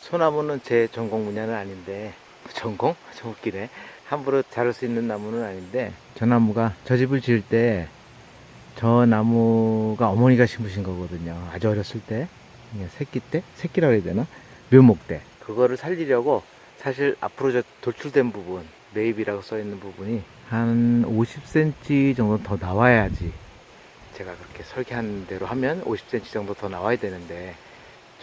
소나무는 제 전공 분야는 아닌데 전공? 좀 웃기네. 함부로 자를 수 있는 나무는 아닌데 저 나무가 저 집을 지을 때 저 나무가 어머니가 심으신 거거든요. 아주 어렸을 때 새끼 때 새끼라고 해야 되나 묘목 때 그거를 살리려고 사실 앞으로 저 돌출된 부분 매입이라고 써 있는 부분이 한 50cm 정도 더 나와야지 제가 그렇게 설계한 대로 하면 50cm 정도 더 나와야 되는데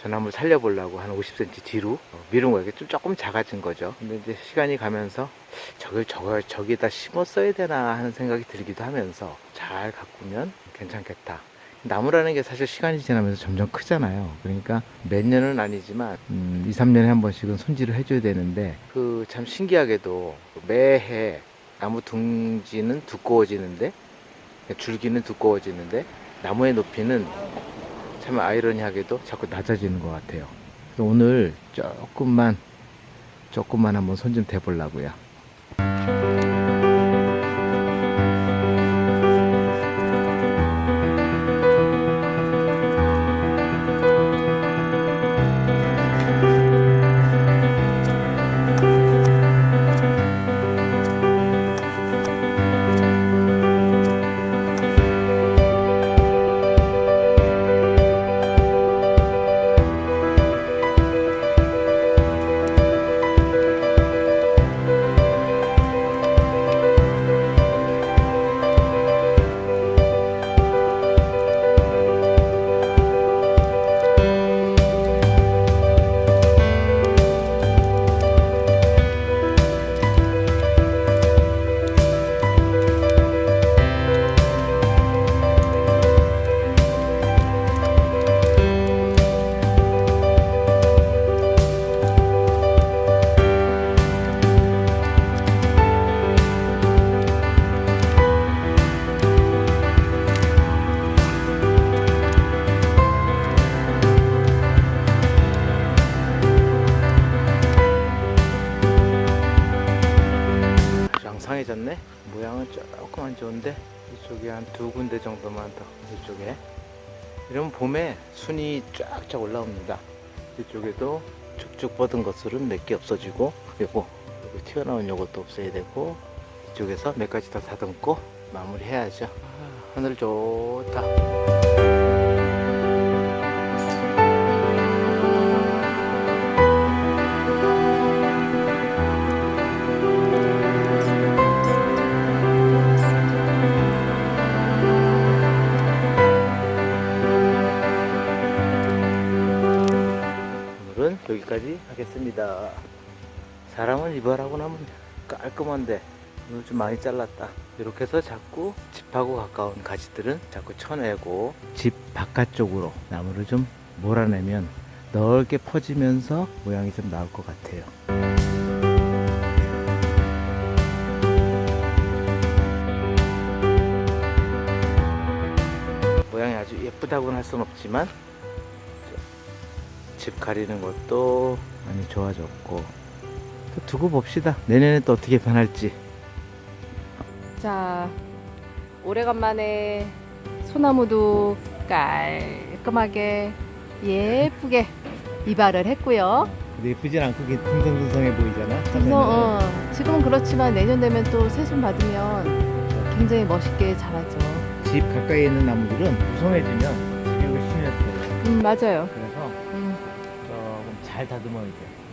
저 나무를 살려보려고 한 50cm 뒤로 어, 미룬 거예요. 좀 조금 작아진 거죠. 근데 이제 시간이 가면서 저걸 저걸 저기다 심었어야 되나 하는 생각이 들기도 하면서 잘 가꾸면 괜찮겠다. 나무라는 게 사실 시간이 지나면서 점점 크잖아요. 그러니까 몇 년은 아니지만 음, 2, 3년에 한 번씩은 손질을 해줘야 되는데 그 참 신기하게도 매해 나무 둥지는 두꺼워지는데 줄기는 두꺼워지는데 나무의 높이는 참 아이러니하게도 자꾸 낮아지는 것 같아요. 오늘 조금만 조금만 한번 손 좀 대보려고요. 양상해졌네. 모양은 조금 안 좋은데 이쪽에 한 두 군데 정도만 더 이쪽에 이러면 봄에 순이 쫙쫙 올라옵니다. 이쪽에도 쭉쭉 뻗은 것들은 몇 개 없어지고 그리고 튀어나온 요것도 없어야 되고 이쪽에서 몇 가지 더 다듬고 마무리해야죠. 아, 하늘 좋다. 여기까지 하겠습니다. 사람은 이발하고 나면 깔끔한데 오늘 좀 많이 잘랐다. 이렇게 해서 자꾸 집하고 가까운 가지들은 자꾸 쳐내고 집 바깥쪽으로 나무를 좀 몰아내면 넓게 퍼지면서 모양이 좀 나올 것 같아요. 모양이 아주 예쁘다고는 할 수는 없지만 집 가리는 것도 많이 좋아졌고 또 두고 봅시다 내년에 또 어떻게 변할지 자, 오래간만에 소나무도 깔끔하게 예쁘게 이발을 했고요. 근데 예쁘진 않고 둥성둥성해 보이잖아 그래서 어, 지금은 그렇지만 내년 되면 또 새순 받으면 굉장히 멋있게 자라죠. 집 가까이에 있는 나무들은 무성해지면 수육을 심했어요 음, 맞아요. 조금 잘 다듬어야 돼